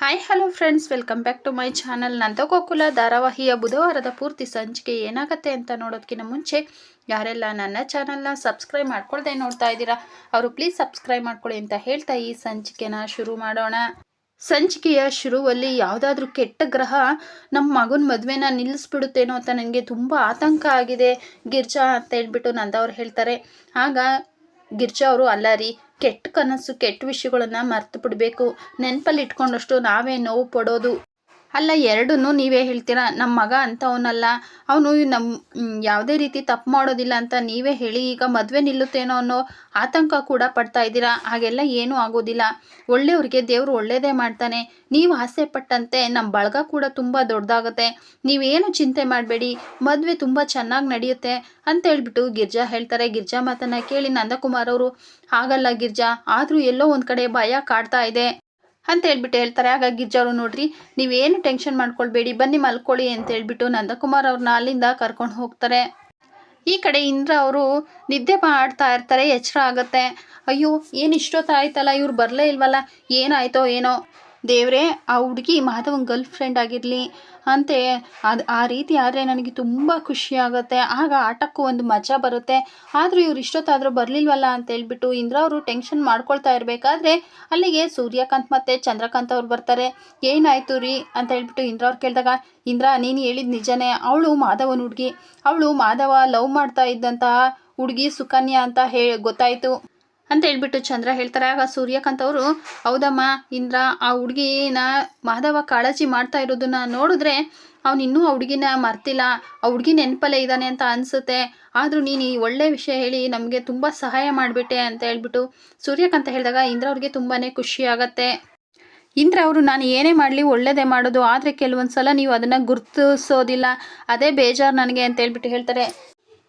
Hi hello friends welcome back to my channel Nandagokula ಧಾರಾವಾಹಿಯ ಬುಧವಾರದ ಪೂರ್ತಿ ಸಂಚಿಕೆ ಏನಾಗುತ್ತೆ ಅಂತ ನೋಡೋದಕ್ಕಿಂತ ಮುಂಚೆ ಯಾರೆಲ್ಲ ನನ್ನ ಚಾನಲ್ನ ಸಬ್ಸ್ಕ್ರೈಬ್ ಮಾಡ್ಕೊಳ್ದೆ ನೋಡ್ತಾ ಇದ್ದೀರಾ, ಅವರು ಪ್ಲೀಸ್ ಸಬ್ಸ್ಕ್ರೈಬ್ ಮಾಡ್ಕೊಳ್ಳಿ ಅಂತ ಹೇಳ್ತಾ ಈ ಸಂಚಿಕೆನ ಶುರು ಮಾಡೋಣ. ಸಂಚಿಕೆಯ ಶುರುವಲ್ಲಿ ಯಾವುದಾದ್ರೂ ಕೆಟ್ಟ ಗ್ರಹ ನಮ್ಮ ಮಗನ ಮದುವೆನ ನಿಲ್ಲಿಸ್ಬಿಡುತ್ತೇನೋ ಅಂತ ನನಗೆ ತುಂಬ ಆತಂಕ ಆಗಿದೆ. ಗಿರ್ಜಾ ಅಂತ ಹೇಳ್ಬಿಟ್ಟು ನಂದವ್ರು ಹೇಳ್ತಾರೆ. ಆಗ ಗಿರ್ಜಾ ಅವರು, ಅಲ್ಲ ರೀ ಕೆಟ್ಟ ಕನಸು ಕೆಟ್ಟ ವಿಷಯಗಳನ್ನ ಮರ್ತು ಬಿಡಬೇಕು. ನೆನಪಲ್ಲಿ ಇಟ್ಕೊಂಡಷ್ಟು ನಾವೇ ನೋವು ಪಡೋದು. ಅಲ್ಲ, ಎರಡನ್ನೂ ನೀವೇ ಹೇಳ್ತೀರಾ? ನಮ್ಮ ಮಗ ಅಂಥವನಲ್ಲ ಅವನು ನಮ್ಮ ಯಾವುದೇ ರೀತಿ ತಪ್ಪು ಮಾಡೋದಿಲ್ಲ ಅಂತ ನೀವೇ ಹೇಳಿ, ಈಗ ಮದುವೆ ನಿಲ್ಲುತ್ತೇನೋ ಅನ್ನೋ ಆತಂಕ ಕೂಡ ಪಡ್ತಾ ಇದ್ದೀರಾ? ಹಾಗೆಲ್ಲ ಏನೂ ಆಗೋದಿಲ್ಲ. ಒಳ್ಳೆಯವ್ರಿಗೆ ದೇವರು ಒಳ್ಳೆಯದೇ ಮಾಡ್ತಾನೆ. ನೀವು ಆಸೆ ಪಟ್ಟಂತೆ ನಮ್ಮ ಬಳಗ ಕೂಡ ತುಂಬ ದೊಡ್ಡದಾಗುತ್ತೆ. ನೀವೇನು ಚಿಂತೆ ಮಾಡಬೇಡಿ. ಮದುವೆ ತುಂಬ ಚೆನ್ನಾಗಿ ನಡೆಯುತ್ತೆ ಅಂತ ಹೇಳ್ಬಿಟ್ಟು ಗಿರ್ಜಾ ಹೇಳ್ತಾರೆ. ಗಿರ್ಜಾ ಮಾತನ್ನು ಕೇಳಿ ನಂದಕುಮಾರ್ ಅವರು ಆಗಲ್ಲ ಗಿರ್ಜಾ, ಆದರೂ ಎಲ್ಲೋ ಒಂದು ಕಡೆ ಭಯ ಕಾಡ್ತಾ ಇದೆ. ಅಂತ ಹೇಳ್ಬಿಟ್ಟು ಹೇಳ್ತಾರೆ. ಆಗ ಗಿರ್ಜಾರು ನೋಡ್ರಿ, ನೀವೇನು ಟೆನ್ಷನ್ ಮಾಡ್ಕೊಳ್ಬೇಡಿ, ಬನ್ನಿ ಮಲ್ಕೊಳ್ಳಿ ಅಂತ ಹೇಳ್ಬಿಟ್ಟು ನಂದಕುಮಾರ್ ಅವ್ರನ್ನ ಅಲ್ಲಿಂದ ಕರ್ಕೊಂಡು ಹೋಗ್ತಾರೆ. ಈ ಕಡೆ ಇಂದ್ರ ಅವರು ನಿದ್ದೆ ಮಾಡ್ತಾ ಇರ್ತಾರೆ, ಎಚ್ಚರ ಆಗುತ್ತೆ. ಅಯ್ಯೋ, ಏನು ಇಷ್ಟೊತ್ತಾಯ್ತಲ್ಲ, ಇವ್ರು ಬರಲೇ ಇಲ್ವಲ್ಲ, ಏನಾಯ್ತೋ ಏನೋ. ದೇವ್ರೆ, ಆ ಹುಡುಗಿ ಮಾಧವನ ಗರ್ಲ್ ಫ್ರೆಂಡ್ ಆಗಿರಲಿ ಅಂತೆ. ಅದು ಆ ರೀತಿ ಆದರೆ ನನಗೆ ತುಂಬ ಖುಷಿ ಆಗುತ್ತೆ. ಆಗ ಆಟಕ್ಕೂ ಒಂದು ಮಜಾ ಬರುತ್ತೆ. ಆದರೂ ಇವ್ರು ಇಷ್ಟೊತ್ತಾದರೂ ಬರಲಿಲ್ವಲ್ಲ ಅಂತ ಹೇಳ್ಬಿಟ್ಟು ಇಂದ್ರ ಅವರು ಟೆನ್ಷನ್ ಮಾಡ್ಕೊಳ್ತಾ ಇರಬೇಕಾದ್ರೆ ಅಲ್ಲಿಗೆ ಸೂರ್ಯಕಾಂತ್ ಮತ್ತು ಚಂದ್ರಕಾಂತ್ ಅವ್ರು ಬರ್ತಾರೆ. ಏನಾಯಿತು ರೀ ಅಂತ ಹೇಳ್ಬಿಟ್ಟು ಇಂದ್ರ ಅವ್ರು ಕೇಳಿದಾಗ, ಇಂದ್ರ, ನೀನು ಹೇಳಿದ ನಿಜನೇ. ಅವಳು ಮಾಧವನ ಹುಡುಗಿ. ಅವಳು ಮಾಧವ ಲವ್ ಮಾಡ್ತಾ ಇದ್ದಂತಹ ಹುಡುಗಿ ಸುಕನ್ಯಾ ಅಂತ ಹೇಳಿ ಗೊತ್ತಾಯಿತು. ಅಂತ ಹೇಳ್ಬಿಟ್ಟು ಚಂದ್ರ ಹೇಳ್ತಾರೆ. ಆಗ ಸೂರ್ಯಕಾಂತ್ ಅವರು, ಹೌದಮ್ಮ, ಇಂದ್ರ, ಆ ಹುಡುಗಿನ ಮಾಧವ ಕಾಳಜಿ ಮಾಡ್ತಾ ಇರೋದನ್ನ ನೋಡಿದ್ರೆ ಅವನು ಇನ್ನೂ ಆ ಹುಡುಗಿನ ಮರ್ತಿಲ್ಲ. ಆ ಹುಡುಗಿ ನೆನಪಲ್ಲೇ ಇದ್ದಾನೆ ಅಂತ ಅನಿಸುತ್ತೆ. ಆದರೂ ನೀನು ಈ ಒಳ್ಳೆ ವಿಷಯ ಹೇಳಿ ನಮಗೆ ತುಂಬ ಸಹಾಯ ಮಾಡಿಬಿಟ್ಟೆ ಅಂತ ಹೇಳ್ಬಿಟ್ಟು ಸೂರ್ಯಕಾಂತ ಹೇಳಿದಾಗ ಇಂದ್ರ ಅವ್ರಿಗೆ ತುಂಬಾ ಖುಷಿ ಆಗತ್ತೆ. ಇಂದ್ರ ಅವರು, ನಾನು ಏನೇ ಮಾಡಲಿ ಒಳ್ಳೇದೇ ಮಾಡೋದು, ಆದರೆ ಕೆಲವೊಂದು ಸಲ ನೀವು ಅದನ್ನು ಗುರುತಿಸೋದಿಲ್ಲ. ಅದೇ ಬೇಜಾರು ನನಗೆ ಅಂತ ಹೇಳ್ಬಿಟ್ಟು ಹೇಳ್ತಾರೆ.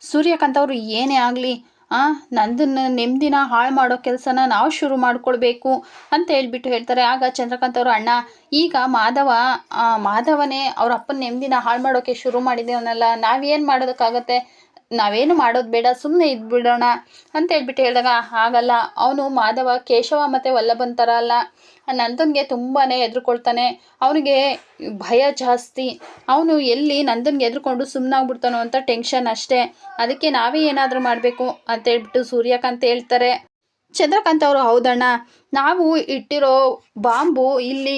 ಸೂರ್ಯಕಾಂತ್ ಅವರು, ಏನೇ ಆಗಲಿ ನಂದನ್ನು ನೆಮ್ಮದಿನ ಹಾಳು ಮಾಡೋ ಕೆಲಸನ ನಾವು ಶುರು ಮಾಡಿಕೊಳ್ಬೇಕು ಅಂತ ಹೇಳ್ಬಿಟ್ಟು ಹೇಳ್ತಾರೆ. ಆಗ ಚಂದ್ರಕಾಂತ್ ಅವರು, ಅಣ್ಣ, ಈಗ ಮಾಧವ ಮಾಧವನೇ ಅವ್ರ ಅಪ್ಪನ ನೆಮ್ಮದಿನ ಹಾಳು ಮಾಡೋಕ್ಕೆ ಶುರು ಮಾಡಿದ್ದೇವನಲ್ಲ ನಾವೇನು ಮಾಡೋದಕ್ಕಾಗತ್ತೆ? ನಾವೇನು ಮಾಡೋದು ಬೇಡ ಸುಮ್ಮನೆ ಇದ್ಬಿಡೋಣ ಅಂತ ಹೇಳ್ಬಿಟ್ಟು ಹೇಳಿದಾಗ ಹಾಗಲ್ಲ. ಅವನು ಮಾಧವ, ಕೇಶವ ಮತ್ತು ವಲ್ಲಭನ್ ಥರ ಅಲ್ಲ. ನಂದನ್ಗೆ ತುಂಬಾ ಎದುರುಕೊಳ್ತಾನೆ. ಅವನಿಗೆ ಭಯ ಜಾಸ್ತಿ. ಅವನು ಎಲ್ಲಿ ನಂದನ್ಗೆ ಎದ್ರುಕೊಂಡು ಸುಮ್ಮನಾಗ್ಬಿಡ್ತಾನೋ ಅಂತ ಟೆನ್ಷನ್ ಅಷ್ಟೇ. ಅದಕ್ಕೆ ನಾವೇ ಏನಾದರೂ ಮಾಡಬೇಕು ಅಂತ ಹೇಳ್ಬಿಟ್ಟು ಸೂರ್ಯಕಾಂತ್ ಹೇಳ್ತಾರೆ. ಚಂದ್ರಕಾಂತ್ ಅವರು, ಹೌದಣ್ಣ. ನಾವು ಇಟ್ಟಿರೋ ಬಾಂಬು ಇಲ್ಲಿ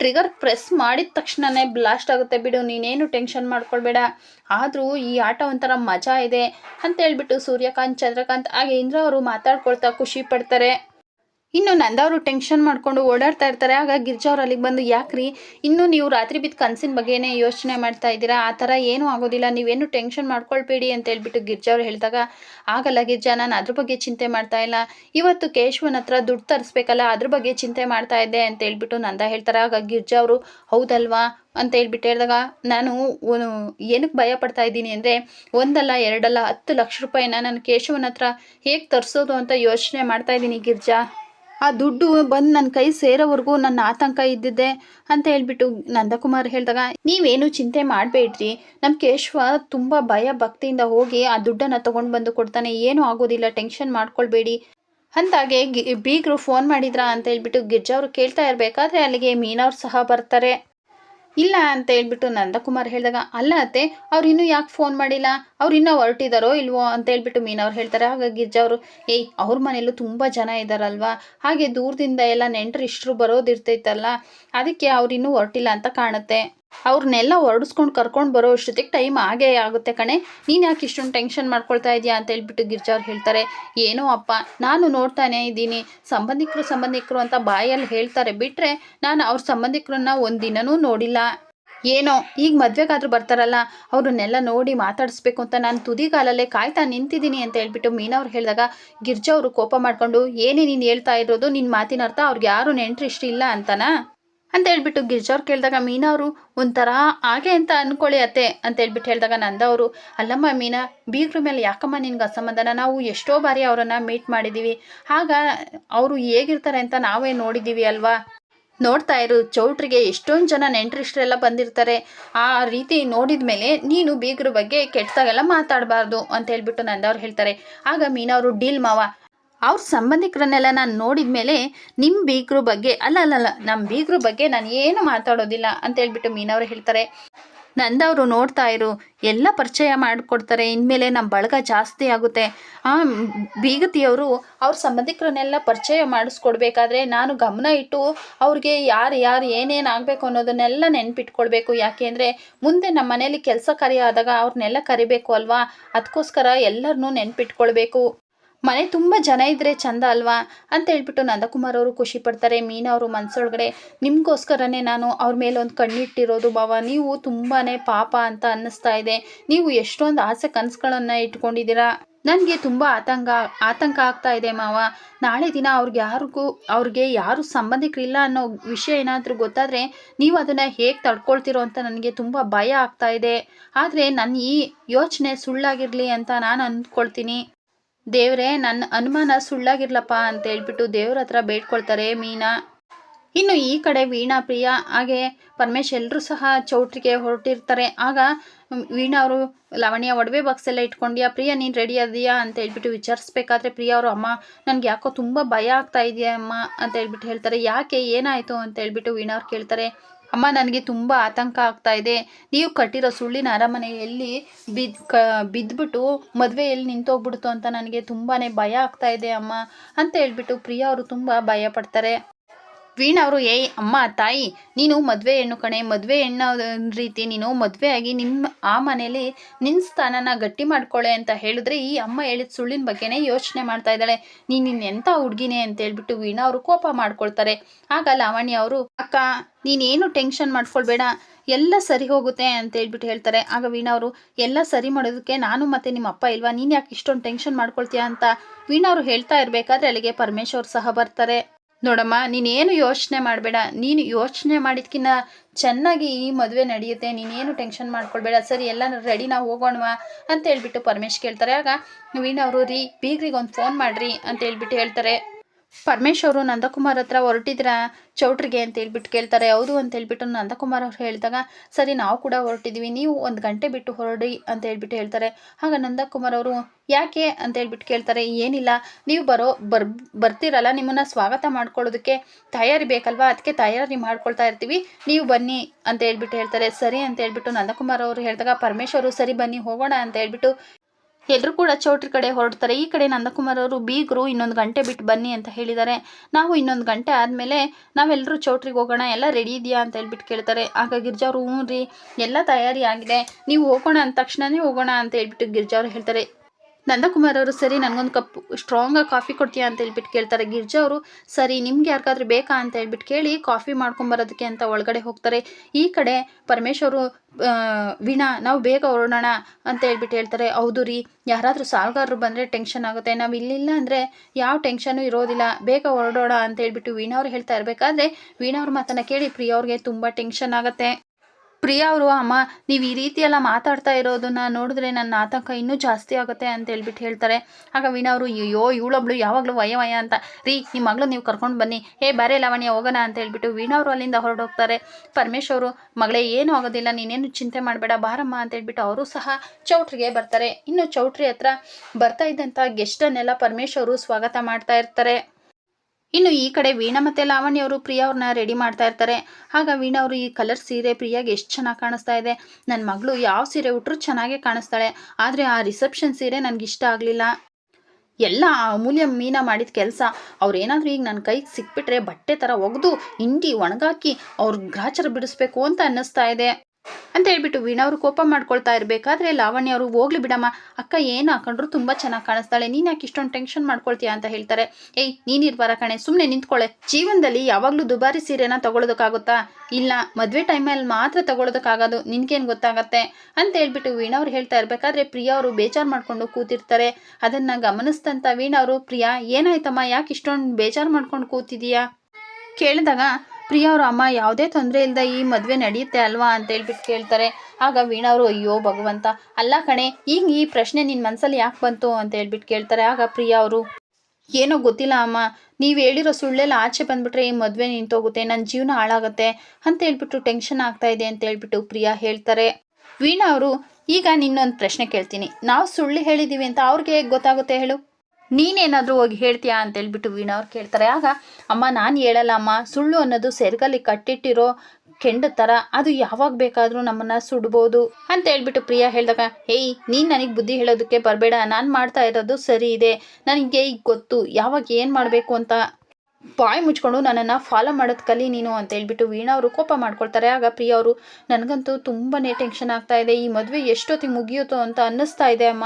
ಟ್ರಿಗರ್ ಪ್ರೆಸ್ ಮಾಡಿದ ತಕ್ಷಣನೇ ಬ್ಲಾಸ್ಟ್ ಆಗುತ್ತೆ ಬಿಡು, ನೀನೇನು ಟೆನ್ಷನ್ ಮಾಡ್ಕೊಳ್ಬೇಡ. ಆದರೂ ಈ ಆಟ ಒಂಥರ ಮಜಾ ಇದೆ. ಅಂತ ಹೇಳ್ಬಿಟ್ಟು ಸೂರ್ಯಕಾಂತ್, ಚಂದ್ರಕಾಂತ್, ಹಾಗೆ ಇಂದ್ರ ಅವರು ಮಾತಾಡ್ಕೊಳ್ತಾ ಖುಷಿ ಪಡ್ತಾರೆ. ಇನ್ನು ನಂದವರು ಟೆನ್ಷನ್ ಮಾಡಿಕೊಂಡು ಓಡಾಡ್ತಾ ಇರ್ತಾರೆ. ಆಗ ಗಿರ್ಜಾ ಅವ್ರು ಅಲ್ಲಿಗೆ ಬಂದು, ಯಾಕ್ರಿ? ಇನ್ನು ನೀವು ರಾತ್ರಿ ಬಿದ್ದು ಕನಸಿನ ಬಗ್ಗೆನೇ ಯೋಚನೆ ಮಾಡ್ತಾ ಇದ್ದೀರಾ? ಆ ಥರ ಏನೂ ಆಗೋದಿಲ್ಲ. ನೀವೇನು ಟೆನ್ಷನ್ ಮಾಡ್ಕೊಳ್ಬೇಡಿ ಅಂತ ಹೇಳ್ಬಿಟ್ಟು ಗಿರ್ಜಾ ಅವ್ರು ಹೇಳಿದಾಗ, ಆಗಲ್ಲ ಗಿರ್ಜಾ, ನಾನು ಅದ್ರ ಬಗ್ಗೆ ಚಿಂತೆ ಮಾಡ್ತಾ ಇಲ್ಲ. ಇವತ್ತು ಕೇಶವನ ಹತ್ರ ದುಡ್ಡು ತರಿಸ್ಬೇಕಲ್ಲ, ಅದ್ರ ಬಗ್ಗೆ ಚಿಂತೆ ಮಾಡ್ತಾ ಇದ್ದೆ ಅಂತ ಹೇಳ್ಬಿಟ್ಟು ನಂದ ಹೇಳ್ತಾರೆ. ಆಗ ಗಿರ್ಜಾ ಅವರು, ಹೌದಲ್ವಾ? ಅಂತ ಹೇಳ್ಬಿಟ್ಟು ಹೇಳಿದಾಗ, ನಾನು ಏನಕ್ಕೆ ಭಯ ಪಡ್ತಾ ಇದ್ದೀನಿ ಅಂದರೆ, ಒಂದಲ್ಲ, ಎರಡಲ್ಲ, ಹತ್ತು ಲಕ್ಷ ರೂಪಾಯಿನ ನಾನು ಕೇಶವನ ಹತ್ರ ಹೇಗೆ ತರಿಸೋದು ಅಂತ ಯೋಚನೆ ಮಾಡ್ತಾ ಇದ್ದೀನಿ ಗಿರ್ಜಾ. ಆ ದುಡ್ಡು ಬಂದು ನನ್ನ ಕೈ ಸೇರೋವರೆಗೂ ನನ್ನ ಆತಂಕ ಇದ್ದಿದ್ದೆ ಅಂತ ಹೇಳ್ಬಿಟ್ಟು ನಂದಕುಮಾರ್ ಹೇಳಿದಾಗ, ನೀವೇನು ಚಿಂತೆ ಮಾಡಬೇಡ್ರಿ. ನಮ್ಮ ಕೇಶವ ತುಂಬ ಭಯ ಭಕ್ತಿಯಿಂದ ಹೋಗಿ ಆ ದುಡ್ಡನ್ನು ತಗೊಂಡು ಬಂದು ಕೊಡ್ತಾನೆ. ಏನೂ ಆಗೋದಿಲ್ಲ. ಟೆನ್ಷನ್ ಮಾಡ್ಕೊಳ್ಬೇಡಿ. ಅಂತಾಗೆ ಬೀಗರು ಫೋನ್ ಮಾಡಿದ್ರಾ ಅಂತ ಹೇಳ್ಬಿಟ್ಟು ಗಿರ್ಜಾ ಅವರು ಕೇಳ್ತಾ ಇರಬೇಕಾದ್ರೆ ಅಲ್ಲಿಗೆ ಮೀನವ್ರು ಸಹ ಬರ್ತಾರೆ. ಇಲ್ಲ ಅಂತ ಹೇಳ್ಬಿಟ್ಟು ನಂದಕುಮಾರ್ ಹೇಳಿದಾಗ, ಅಲ್ಲ ಅತ್ತೆ, ಅವ್ರು ಇನ್ನೂ ಯಾಕೆ ಫೋನ್ ಮಾಡಿಲ್ಲ? ಅವ್ರು ಇನ್ನೂ ಹೊರಟಿದಾರೋ ಇಲ್ವೋ? ಅಂತ ಹೇಳ್ಬಿಟ್ಟು ಮೀನವ್ರು ಹೇಳ್ತಾರೆ. ಹಾಗಾಗಿ ಗಿರ್ಜಾ ಅವರು, ಏಯ್, ಅವ್ರ ಮನೆಯಲ್ಲೂ ತುಂಬ ಜನ ಇದ್ದಾರಲ್ವಾ ಹಾಗೆ ದೂರದಿಂದ ಎಲ್ಲ ನೆಂಟರು ಇಷ್ಟರು ಬರೋದಿರ್ತೈತಲ್ಲ? ಅದಕ್ಕೆ ಅವ್ರು ಇನ್ನೂ ಹೊರಟಿಲ್ಲ ಅಂತ ಕಾಣುತ್ತೆ. ಅವ್ರನ್ನೆಲ್ಲ ಹೊರಡಿಸ್ಕೊಂಡು ಕರ್ಕೊಂಡು ಬರೋ ಅಷ್ಟೊತ್ತಿಗೆ ಟೈಮ್ ಆಗೇ ಆಗುತ್ತೆ ಕಣೆ. ನೀನು ಯಾಕೆ ಇಷ್ಟೊಂದು ಟೆನ್ಷನ್ ಮಾಡ್ಕೊಳ್ತಾ ಇದೆಯಾ ಅಂತ ಹೇಳ್ಬಿಟ್ಟು ಗಿರ್ಜಾ ಅವ್ರು ಹೇಳ್ತಾರೆ, ಏನೋ ಅಪ್ಪ, ನಾನು ನೋಡ್ತಾನೆ ಇದ್ದೀನಿ. ಸಂಬಂಧಿಕರು ಸಂಬಂಧಿಕರು ಅಂತ ಬಾಯಲ್ಲಿ ಹೇಳ್ತಾರೆ. ಬಿಟ್ಟರೆ ನಾನು ಅವ್ರ ಸಂಬಂಧಿಕರನ್ನ ಒಂದು ದಿನವೂ ನೋಡಿಲ್ಲ. ಏನೋ, ಈಗ ಮದುವೆಗಾದ್ರೂ ಬರ್ತಾರಲ್ಲ, ಅವ್ರನ್ನೆಲ್ಲ ನೋಡಿ ಮಾತಾಡಿಸ್ಬೇಕು ಅಂತ ನಾನು ತುದಿಗಾಲಲ್ಲೇ ಕಾಯ್ತಾ ನಿಂತಿದ್ದೀನಿ ಅಂತ ಹೇಳ್ಬಿಟ್ಟು ಮೀನವ್ರು ಹೇಳಿದಾಗ, ಗಿರ್ಜಾ ಅವರು ಕೋಪ ಮಾಡಿಕೊಂಡು, ಏನೇ ನೀನು ಹೇಳ್ತಾ ಇರೋದು ನಿನ್ನ ಮಾತಿನ ಅರ್ಥ ಅವ್ರಿಗೆ ಯಾರು ನೆಂಟ್ರು ಇಷ್ಟ ಇಲ್ಲ ಅಂತನಾ? ಅಂತ ಹೇಳ್ಬಿಟ್ಟು ಗಿರ್ಜಾವ್ರು ಕೇಳಿದಾಗ ಮೀನಾ ಅವರು, ಒಂಥರ ಹಾಗೆ ಅಂತ ಅಂದ್ಕೊಳ್ಳಿ ಅತ್ತೆ ಅಂತ ಹೇಳ್ಬಿಟ್ಟು ಹೇಳಿದಾಗ ನಂದ ಅವರು, ಅಲ್ಲಮ್ಮ ಮೀನಾ, ಬೀಗ್ರ ಮೇಲೆ ಯಾಕಮ್ಮ ನಿನ್ಗೆ ಅಸಮಾಧಾನ ನಾವು ಎಷ್ಟೋ ಬಾರಿ ಅವರನ್ನು ಮೀಟ್ ಮಾಡಿದ್ದೀವಿ ಆಗ ಅವರು ಹೇಗಿರ್ತಾರೆ ಅಂತ ನಾವೇ ನೋಡಿದ್ದೀವಿ ಅಲ್ವಾ? ನೋಡ್ತಾ ಇರು, ಚೌಟ್ರಿಗೆ ಎಷ್ಟೊಂದು ಜನ ನೆಂಟ್ರಿಷ್ಟರೆಲ್ಲ ಬಂದಿರ್ತಾರೆ. ಆ ರೀತಿ ನೋಡಿದ ಮೇಲೆ ನೀನು ಬೀಗ್ರ ಬಗ್ಗೆ ಕೆಟ್ಟದಾಗೆಲ್ಲ ಮಾತಾಡಬಾರ್ದು ಅಂತ ಹೇಳ್ಬಿಟ್ಟು ನಂದವ್ರು ಹೇಳ್ತಾರೆ. ಆಗ ಮೀನವರು ಡೀಲ್ ಮಾವ ಅವ್ರ ಸಂಬಂಧಿಕರನ್ನೆಲ್ಲ ನಾನು ನೋಡಿದ ಮೇಲೆ ನಿಮ್ಮ ಬೀಗ್ರ ಬಗ್ಗೆ ಅಲ್ಲ ಅಲ್ಲ ನಮ್ಮ ಬೀಗ್ರ ಬಗ್ಗೆ ನಾನು ಏನು ಮಾತಾಡೋದಿಲ್ಲ ಅಂತ ಹೇಳ್ಬಿಟ್ಟು ಮೀನವರು ಹೇಳ್ತಾರೆ. ನಂದವರು ನೋಡ್ತಾ ಇರು, ಎಲ್ಲ ಪರಿಚಯ ಮಾಡಿಕೊಡ್ತಾರೆ, ಇನ್ಮೇಲೆ ನಮ್ಮ ಬಳಗ ಜಾಸ್ತಿ ಆಗುತ್ತೆ. ಆ ಬೀಗತಿಯವರು ಅವ್ರ ಸಂಬಂಧಿಕರನ್ನೆಲ್ಲ ಪರಿಚಯ ಮಾಡಿಸ್ಕೊಡ್ಬೇಕಾದ್ರೆ ನಾನು ಗಮನ ಇಟ್ಟು ಅವ್ರಿಗೆ ಯಾರು ಯಾರು ಏನೇನು ಆಗಬೇಕು ಅನ್ನೋದನ್ನೆಲ್ಲ ನೆನ್ಪಿಟ್ಕೊಳ್ಬೇಕು ಯಾಕೆ ಅಂದರೆ ಮುಂದೆ ನಮ್ಮ ಮನೇಲಿ ಕೆಲಸ ಕಾರ್ಯ ಆದಾಗ ಅವ್ರನ್ನೆಲ್ಲ ಕರಿಬೇಕು ಅಲ್ವಾ? ಅದಕ್ಕೋಸ್ಕರ ಎಲ್ಲರನ್ನೂ ನೆನ್ಪಿಟ್ಕೊಳ್ಬೇಕು. ಮನೆ ತುಂಬ ಜನ ಇದ್ದರೆ ಚಂದ ಅಲ್ವಾ? ಅಂತ ಹೇಳ್ಬಿಟ್ಟು ನಂದಕುಮಾರ್ ಅವರು ಖುಷಿ ಪಡ್ತಾರೆ. ಮೀನಾ ಅವರು ಮನಸ್ಸೊಳಗಡೆ ನಿಮಗೋಸ್ಕರನೇ ನಾನು ಅವ್ರ ಮೇಲೆ ಒಂದು ಕಣ್ಣಿಟ್ಟಿರೋದು ಭಾವ. ನೀವು ತುಂಬಾ ಪಾಪ ಅಂತ ಅನ್ನಿಸ್ತಾ ಇದೆ. ನೀವು ಎಷ್ಟೊಂದು ಆಸೆ ಕನಸುಗಳನ್ನು ಇಟ್ಕೊಂಡಿದ್ದೀರಾ? ನನಗೆ ತುಂಬ ಆತಂಕ ಆತಂಕ ಆಗ್ತಾ ಇದೆ ಮಾವ. ನಾಳೆ ದಿನ ಅವ್ರಿಗೆ ಯಾರಿಗೂ, ಅವ್ರಿಗೆ ಯಾರು ಸಂಬಂಧಿಕರಿಲ್ಲ ಅನ್ನೋ ವಿಷಯ ಏನಾದರೂ ಗೊತ್ತಾದರೆ ನೀವು ಅದನ್ನು ಹೇಗೆ ತಡ್ಕೊಳ್ತಿರೋ ಅಂತ ನನಗೆ ತುಂಬ ಭಯ ಆಗ್ತಾ ಇದೆ. ಆದರೆ ನನ್ನ ಈ ಯೋಚನೆ ಸುಳ್ಳಾಗಿರಲಿ ಅಂತ ನಾನು ಅಂದ್ಕೊಳ್ತೀನಿ ದೇವ್ರೆ, ನನ್ನ ಅನುಮಾನ ಸುಳ್ಳಾಗಿರ್ಲಪ್ಪ ಅಂತ ಹೇಳ್ಬಿಟ್ಟು ದೇವ್ರ ಹತ್ರ ಬೇಡ್ಕೊಳ್ತಾರೆ ಮೀನಾ. ಇನ್ನು ಈ ಕಡೆ ವೀಣಾ, ಪ್ರಿಯ, ಹಾಗೆ ಪರಮೇಶ್ ಎಲ್ಲರೂ ಸಹ ಚೌಟ್ರಿಗೆ ಹೊರಟಿರ್ತಾರೆ. ಆಗ ವೀಣಾ ಅವರು, ಲವಣಿಯ, ಒಡವೆ ಬಾಕ್ಸ್ ಎಲ್ಲ ಇಟ್ಕೊಂಡ್ಯಾ? ಪ್ರಿಯ, ನೀನು ರೆಡಿ ಅದೀಯಾ ಅಂತ ಹೇಳ್ಬಿಟ್ಟು ವಿಚಾರಿಸ್ಬೇಕಾದ್ರೆ ಪ್ರಿಯ ಅವರು, ಅಮ್ಮ, ನನಗೆ ಯಾಕೋ ತುಂಬ ಭಯ ಆಗ್ತಾ ಇದೆಯಾ, ಅಮ್ಮ? ಅಂತ ಹೇಳ್ಬಿಟ್ಟು ಹೇಳ್ತಾರೆ. ಯಾಕೆ? ಏನಾಯಿತು? ಅಂತ ಹೇಳ್ಬಿಟ್ಟು ವೀಣಾ ಅವ್ರು ಕೇಳ್ತಾರೆ. ಅಮ್ಮ, ನನಗೆ ತುಂಬ ಆತಂಕ ಆಗ್ತಾ ಇದೆ. ನೀವು ಕಟ್ಟಿರೋ ಸುಳ್ಳಿನ ಅರಮನೆಯಲ್ಲಿ ಬಿದ್ದು ಕ ಬಿದ್ದುಬಿಟ್ಟು ಮದುವೆಯಲ್ಲಿ ನಿಂತೋಗ್ಬಿಡ್ತು ಅಂತ ನನಗೆ ತುಂಬಾ ಭಯ ಆಗ್ತಾ ಇದೆ ಅಮ್ಮ. ಅಂತ ಹೇಳ್ಬಿಟ್ಟು ಪ್ರಿಯಾ ಅವರು ತುಂಬ ಭಯ ಪಡ್ತಾರೆ ವೀಣಾ ಅವರು, ಏಯ್, ಅಮ್ಮ, ತಾಯಿ, ನೀನು ಮದುವೆ ಹೆಣ್ಣು ಕಣೆ, ಮದುವೆ ಹೆಣ್ಣು ರೀತಿ, ನೀನು ಮದುವೆ ಆಗಿ ನಿಮ್ಮ ಆ ಮನೇಲಿ ನಿನ್ನ ಸ್ಥಾನನ ಗಟ್ಟಿ ಮಾಡ್ಕೊಳ್ಳೆ ಅಂತ ಹೇಳಿದ್ರೆ ಈ ಅಮ್ಮ ಹೇಳಿದ ಸುಳ್ಳಿನ ಬಗ್ಗೆನೇ ಯೋಚನೆ ಮಾಡ್ತಾ ಇದ್ದಾಳೆ. ನೀನು ಎಂಥ ಹುಡುಗಿನೆ? ಅಂತ ಹೇಳ್ಬಿಟ್ಟು ವೀಣಾ ಅವರು ಕೋಪ ಮಾಡ್ಕೊಳ್ತಾರೆ. ಆಗ ಲಾವಣ್ಯ ಅವರು, ಅಕ್ಕ ನೀನೇನು ಟೆನ್ಷನ್ ಮಾಡ್ಕೊಳ್ಬೇಡ, ಎಲ್ಲ ಸರಿ ಹೋಗುತ್ತೆ ಅಂತ ಹೇಳ್ಬಿಟ್ಟು ಹೇಳ್ತಾರೆ. ಆಗ ವೀಣಾ ಅವರು, ಎಲ್ಲ ಸರಿ ಮಾಡೋದಕ್ಕೆ ನಾನು ಮತ್ತೆ ನಿಮ್ಮ ಅಪ್ಪ ಇಲ್ವಾ? ನೀನು ಯಾಕೆ ಇಷ್ಟೊಂದು ಟೆನ್ಷನ್ ಮಾಡ್ಕೊಳ್ತೀಯಾ? ಅಂತ ವೀಣಾ ಅವರು ಹೇಳ್ತಾ ಇರಬೇಕಾದ್ರೆ ಅಲ್ಲಿಗೆ ಪರಮೇಶ್ವರ್ ಸಹ ಬರ್ತಾರೆ. ನೋಡಮ್ಮ, ನೀನೇನು ಯೋಚನೆ ಮಾಡಬೇಡ. ನೀನು ಯೋಚನೆ ಮಾಡಿದ್ಕಿನ್ನ ಚೆನ್ನಾಗಿ ಈ ಮದುವೆ ನಡೆಯುತ್ತೆ. ನೀನೇನು ಟೆನ್ಷನ್ ಮಾಡ್ಕೊಳ್ಬೇಡ. ಸರಿ ಎಲ್ಲ ರೆಡಿ ನಾವು ಹೋಗೋಣವಾ ಅಂತ ಹೇಳ್ಬಿಟ್ಟು ಪರಮೇಶ್ ಕೇಳ್ತಾರೆ. ಆಗ ನವೀನ್ ಅವರು, ರೀ ಬೀಗ್ರಿಗೆ ಒಂದು ಫೋನ್ ಮಾಡಿರಿ ಅಂತ ಹೇಳ್ಬಿಟ್ಟು ಹೇಳ್ತಾರೆ. ಪರಮೇಶ್ ಅವರು ನಂದಕುಮಾರ್ ಹತ್ರ ಹೊರಟಿದ್ರ ಚೌಟ್ರಿಗೆ ಅಂತ ಹೇಳ್ಬಿಟ್ಟು ಕೇಳ್ತಾರೆ. ಹೌದು ಅಂತ ಹೇಳ್ಬಿಟ್ಟು ನಂದಕುಮಾರ್ ಅವ್ರು ಹೇಳಿದಾಗ, ಸರಿ ನಾವು ಕೂಡ ಹೊರಟಿದ್ವಿ, ನೀವು ಒಂದು ಗಂಟೆ ಬಿಟ್ಟು ಹೊರಡಿ ಅಂತ ಹೇಳ್ಬಿಟ್ಟು ಹೇಳ್ತಾರೆ. ಆಗ ನಂದಕುಮಾರ್ ಅವರು, ಯಾಕೆ ಅಂತ ಹೇಳ್ಬಿಟ್ಟು ಕೇಳ್ತಾರೆ, ಏನಿಲ್ಲ, ನೀವು ಬರೋ, ಬರ್, ಬರ್ತೀರಲ್ಲ, ನಿಮ್ಮನ್ನು ಸ್ವಾಗತ ಮಾಡ್ಕೊಳ್ಳೋದಕ್ಕೆ ತಯಾರಿ ಬೇಕಲ್ವಾ? ಅದಕ್ಕೆ ತಯಾರಿ ಮಾಡ್ಕೊಳ್ತಾ ಇರ್ತೀವಿ, ನೀವು ಬನ್ನಿ ಅಂತ ಹೇಳ್ಬಿಟ್ಟು ಹೇಳ್ತಾರೆ. ಸರಿ ಅಂತ ಹೇಳ್ಬಿಟ್ಟು ನಂದಕುಮಾರ್ ಅವರು ಹೇಳಿದಾಗ, ಪರಮೇಶ್ವರು ಸರಿ ಬನ್ನಿ, ಹೋಗೋಣ ಅಂತ ಹೇಳ್ಬಿಟ್ಟು ಎಲ್ಲರೂ ಕೂಡ ಚೌಟ್ರಿ ಕಡೆ ಹೊರಡ್ತಾರೆ. ಈ ಕಡೆ ನಂದಕುಮಾರ್ ಅವರು ಬೀಗರು, ಇನ್ನೊಂದು ಗಂಟೆ ಬಿಟ್ಟು ಬನ್ನಿ ಅಂತ ಹೇಳಿದ್ದಾರೆ. ನಾವು ಇನ್ನೊಂದು ಗಂಟೆ ಆದಮೇಲೆ ನಾವೆಲ್ಲರೂ ಚೌಟ್ರಿಗೆ ಹೋಗೋಣ, ಎಲ್ಲ ರೆಡಿ ಇದೆಯಾ ಅಂತ ಹೇಳ್ಬಿಟ್ಟು ಕೇಳ್ತಾರೆ. ಆಗ ಗಿರ್ಜಾ ಅವರು, ಹ್ಞೂ ರೀ, ಎಲ್ಲ ತಯಾರಿ ಆಗಿದೆ. ನೀವು ಹೋಗೋಣ ಅಂದ ತಕ್ಷಣವೇ ಹೋಗೋಣ ಅಂತ ಹೇಳ್ಬಿಟ್ಟು ಗಿರ್ಜಾ ಅವರು ಹೇಳ್ತಾರೆ. ನಂದಕುಮಾರ್ ಅವರು, ಸರಿ, ನನಗೊಂದು ಕಪ್ ಸ್ಟ್ರಾಂಗಾಗಿ ಕಾಫಿ ಕೊಡ್ತೀಯಾ? ಅಂತ ಹೇಳ್ಬಿಟ್ಟು ಕೇಳ್ತಾರೆ. ಗಿರ್ಜಾ ಅವರು, ಸರಿ, ನಿಮ್ಗೆ ಯಾರಿಗಾದ್ರೂ ಬೇಕಾ? ಅಂತ ಹೇಳ್ಬಿಟ್ಟು ಕೇಳಿ, ಕಾಫಿ ಮಾಡ್ಕೊಂಬರೋದಕ್ಕೆ ಅಂತ ಒಳಗಡೆ ಹೋಗ್ತಾರೆ. ಈ ಕಡೆ ಪರಮೇಶ್ ಅವರು ವೀಣಾ, ನಾವು ಬೇಗ ಹೊರಡೋಣ ಅಂತ ಹೇಳ್ಬಿಟ್ಟು ಹೇಳ್ತಾರೆ. ಹೌದು ರೀ, ಯಾರಾದರೂ ಸಾಲಗಾರರು ಬಂದರೆ ಟೆನ್ಷನ್ ಆಗುತ್ತೆ. ನಾವು ಇಲ್ಲಿಲ್ಲ ಅಂದರೆ ಯಾವ ಟೆನ್ಷನು ಇರೋದಿಲ್ಲ. ಬೇಗ ಹೊರಡೋಣ ಅಂತ ಹೇಳ್ಬಿಟ್ಟು ವೀಣಾ ಅವ್ರು ಹೇಳ್ತಾ ಇರಬೇಕಾದ್ರೆ, ವೀಣಾ ಅವ್ರ ಮಾತನ್ನು ಕೇಳಿ ಪ್ರಿಯ ಅವ್ರಿಗೆ ತುಂಬ ಟೆನ್ಷನ್ ಆಗುತ್ತೆ. ಪ್ರಿಯಾ ಅವರು, ಅಮ್ಮ, ನೀವು ಈ ರೀತಿ ಎಲ್ಲ ಮಾತಾಡ್ತಾ ಇರೋದನ್ನ ನೋಡಿದ್ರೆ ನನ್ನ ಆತಂಕ ಇನ್ನೂ ಜಾಸ್ತಿ ಆಗುತ್ತೆ ಅಂತ ಹೇಳ್ಬಿಟ್ಟು ಹೇಳ್ತಾರೆ. ಆಗ ವೀಣಾ ಅವರು ಅಯ್ಯೋ ಇವಳೊಬ್ಳು ಯಾವಾಗಲೂ ವಯ ವಯ ಅಂತ. ರೀ ನಿಮ್ಮ ಮಗಳು ನೀವು ಕರ್ಕೊಂಡು ಬನ್ನಿ. ಏ ಬಾರೆ ಲಾವಣ್ಯ, ಹೋಗೋಣ ಅಂತ ಹೇಳ್ಬಿಟ್ಟು ವೀಣಾ ಅವರು ಅಲ್ಲಿಂದ ಹೊರಡೋಗ್ತಾರೆ ಪರಮೇಶ್ ಅವರು, ಮಗಳೇ, ಏನೂ ಆಗೋದಿಲ್ಲ, ನೀನೇನು ಚಿಂತೆ ಮಾಡಬೇಡ, ಬಾರಮ್ಮ ಅಂತ ಹೇಳ್ಬಿಟ್ಟು ಅವರು ಸಹ ಚೌಟ್ರಿಗೆ ಬರ್ತಾರೆ. ಇನ್ನು ಚೌಟ್ರಿ ಹತ್ರ ಬರ್ತಾ ಇದ್ದಂಥ ಗೆಸ್ಟನ್ನೆಲ್ಲ ಪರಮೇಶ್ ಅವರು ಸ್ವಾಗತ ಮಾಡ್ತಾ ಇರ್ತಾರೆ. ಇನ್ನು ಈ ಕಡೆ ವೀಣಾ ಮತ್ತು ಲಾವಣ್ಯ ಅವರು ಪ್ರಿಯಾ ಅವ್ರನ್ನ ರೆಡಿ ಮಾಡ್ತಾ ಇರ್ತಾರೆ. ಆಗ ವೀಣಾ ಅವರು ಈ ಕಲರ್ ಸೀರೆ ಪ್ರಿಯಾಗೆ ಎಷ್ಟು ಚೆನ್ನಾಗಿ ಕಾಣಿಸ್ತಾ ಇದೆ. ನನ್ನ ಮಗಳು ಯಾವ ಸೀರೆ ಉಟ್ಟರು ಚೆನ್ನಾಗೇ ಕಾಣಿಸ್ತಾಳೆ. ಆದರೆ ಆ ರಿಸೆಪ್ಷನ್ ಸೀರೆ ನನಗೆ ಇಷ್ಟ ಆಗಲಿಲ್ಲ. ಎಲ್ಲ ಅಮೂಲ್ಯ ಮೀನಾ ಮಾಡಿದ ಕೆಲಸ. ಅವ್ರೇನಾದರೂ ಈಗ ನನ್ನ ಕೈಗೆ ಸಿಕ್ಬಿಟ್ರೆ ಬಟ್ಟೆ ಥರ ಒಗೆದು ಹಿಂಡಿ ಒಣಗಾಕಿ ಅವ್ರ ಗ್ರಾಚರ ಬಿಡಿಸ್ಬೇಕು ಅಂತ ಅನ್ನಿಸ್ತಾ ಇದೆ. ಅಂತ ಹೇಳ್ಬಿಟ್ಟು ವೀಣಾ ಕೋಪ ಮಾಡ್ಕೊಳ್ತಾ ಇರಬೇಕಾದ್ರೆ ಲಾವಣ್ಯ ಅವರು, ಹೋಗ್ಲಿ ಬಿಡಮ್ಮ, ಅಕ್ಕ ಏನು ಹಾಕೊಂಡ್ರು ತುಂಬ ಚೆನ್ನಾಗಿ ಕಾಣಿಸ್ತಾಳೆ, ನೀನು ಯಾಕೆ ಇಷ್ಟೊಂದು ಟೆನ್ಷನ್ ಮಾಡ್ಕೊಳ್ತೀಯ ಅಂತ ಹೇಳ್ತಾರೆ. ಏಯ್ ನೀನಿರ್ಬಾರ ಕಣೆ ಸುಮ್ಮನೆ ನಿಂತ್ಕೊಳ್ಳೆ ಜೀವನದಲ್ಲಿ ಯಾವಾಗಲೂ ದುಬಾರಿ ಸೀರೆನ ತಗೊಳ್ಳೋದಕ್ಕಾಗುತ್ತಾ ಇಲ್ಲ, ಮದುವೆ ಟೈಮಲ್ಲಿ ಮಾತ್ರ ತಗೊಳ್ಳೋದಕ್ಕಾಗೋದು ನಿನಗೇನು ಗೊತ್ತಾಗತ್ತೆ? ಅಂತ ಹೇಳ್ಬಿಟ್ಟು ವೀಣಾ ಅವ್ರು ಹೇಳ್ತಾ ಇರಬೇಕಾದ್ರೆ ಪ್ರಿಯಾ ಅವರು ಬೇಜಾರು ಮಾಡ್ಕೊಂಡು ಕೂತಿರ್ತಾರೆ. ಅದನ್ನು ಗಮನಿಸ್ತಂತ ವೀಣಾ ಅವರು, ಪ್ರಿಯಾ, ಏನಾಯ್ತಮ್ಮ, ಯಾಕೆ ಇಷ್ಟೊಂದು ಬೇಜಾರು ಮಾಡ್ಕೊಂಡು ಕೂತಿದೀಯಾ? ಕೇಳಿದಾಗ ಪ್ರಿಯಾ ಅವ್ರ ಅಮ್ಮ, ಯಾವುದೇ ತೊಂದರೆ ಇಲ್ಲದೆ ಈ ಮದುವೆ ನಡೆಯುತ್ತೆ ಅಲ್ವಾ? ಅಂತ ಹೇಳ್ಬಿಟ್ಟು ಕೇಳ್ತಾರೆ. ಆಗ ವೀಣಾ ಅವರು, ಅಯ್ಯೋ ಭಗವಂತ, ಅಲ್ಲ ಕಣೆ, ಈಗ ಈ ಪ್ರಶ್ನೆ ನಿನ್ನ ಮನಸ್ಸಲ್ಲಿ ಯಾಕೆ ಬಂತು? ಅಂತ ಹೇಳ್ಬಿಟ್ಟು ಕೇಳ್ತಾರೆ. ಆಗ ಪ್ರಿಯಾ ಅವರು, ಏನೋ ಗೊತ್ತಿಲ್ಲ ಅಮ್ಮ, ನೀವು ಹೇಳಿರೋ ಸುಳ್ಳೆಲ್ಲ ಆಚೆ ಬಂದ್ಬಿಟ್ರೆ ಈ ಮದುವೆ ನಿಂತೋಗುತ್ತೆ ನನ್ನ ಜೀವನ ಹಾಳಾಗುತ್ತೆ ಅಂತ ಹೇಳ್ಬಿಟ್ಟು ಟೆನ್ಷನ್ ಆಗ್ತಾ ಇದೆ ಅಂತ ಹೇಳ್ಬಿಟ್ಟು ಪ್ರಿಯಾ ಹೇಳ್ತಾರೆ. ವೀಣಾ ಅವರು, ಈಗ ನಿನ್ನೊಂದು ಪ್ರಶ್ನೆ ಕೇಳ್ತೀನಿ. ನಾವು ಸುಳ್ಳು ಹೇಳಿದ್ದೀವಿ ಅಂತ ಅವ್ರಿಗೆ ಹೇಗೆ ಗೊತ್ತಾಗುತ್ತೆ ಹೇಳು. ನೀನೇನಾದರೂ ಹೋಗಿ ಹೇಳ್ತೀಯಾ ಅಂತ ಹೇಳ್ಬಿಟ್ಟು ವೀಣಾ ಅವ್ರು ಕೇಳ್ತಾರೆ. ಆಗ, ಅಮ್ಮ, ನಾನು ಹೇಳಲ್ಲ ಅಮ್ಮ. ಸುಳ್ಳು ಅನ್ನೋದು ಸೆರ್ಗಲ್ಲಿ ಕಟ್ಟಿಟ್ಟಿರೋ ಕೆಂಡ ಥರ ಅದು ಯಾವಾಗ ಬೇಕಾದರೂ ನಮ್ಮನ್ನು ಸುಡ್ಬೋದು. ಅಂತ ಹೇಳ್ಬಿಟ್ಟು ಪ್ರಿಯಾ ಹೇಳಿದಾಗ, ಹೇಯ್, ನೀನು ನನಗೆ ಬುದ್ಧಿ ಹೇಳೋದಕ್ಕೆ ಬರಬೇಡ. ನಾನು ಮಾಡ್ತಾ ಇರೋದು ಸರಿ ಇದೆ. ನನಗೆ ಈಗ ಗೊತ್ತು. ಯಾವಾಗ ಏನು ಮಾಡಬೇಕು ಅಂತ ಬಾಯ್ ಮುಚ್ಕೊಂಡು ನನ್ನನ್ನು ಫಾಲೋ ಮಾಡೋದು ಕಲಿ ನೀನು. ಅಂತ ಹೇಳ್ಬಿಟ್ಟು ವೀಣಾ ಅವರು ಕೋಪ ಮಾಡ್ಕೊಳ್ತಾರೆ. ಆಗ ಪ್ರಿಯಾ ಅವರು, ನನಗಂತೂ ತುಂಬಾ ಟೆನ್ಷನ್ ಆಗ್ತಾ ಇದೆ. ಈ ಮದುವೆ ಎಷ್ಟೊತ್ತಿಗೆ ಮುಗಿಯುತ್ತೋ ಅಂತ ಅನ್ನಿಸ್ತಾ ಇದೆ ಅಮ್ಮ.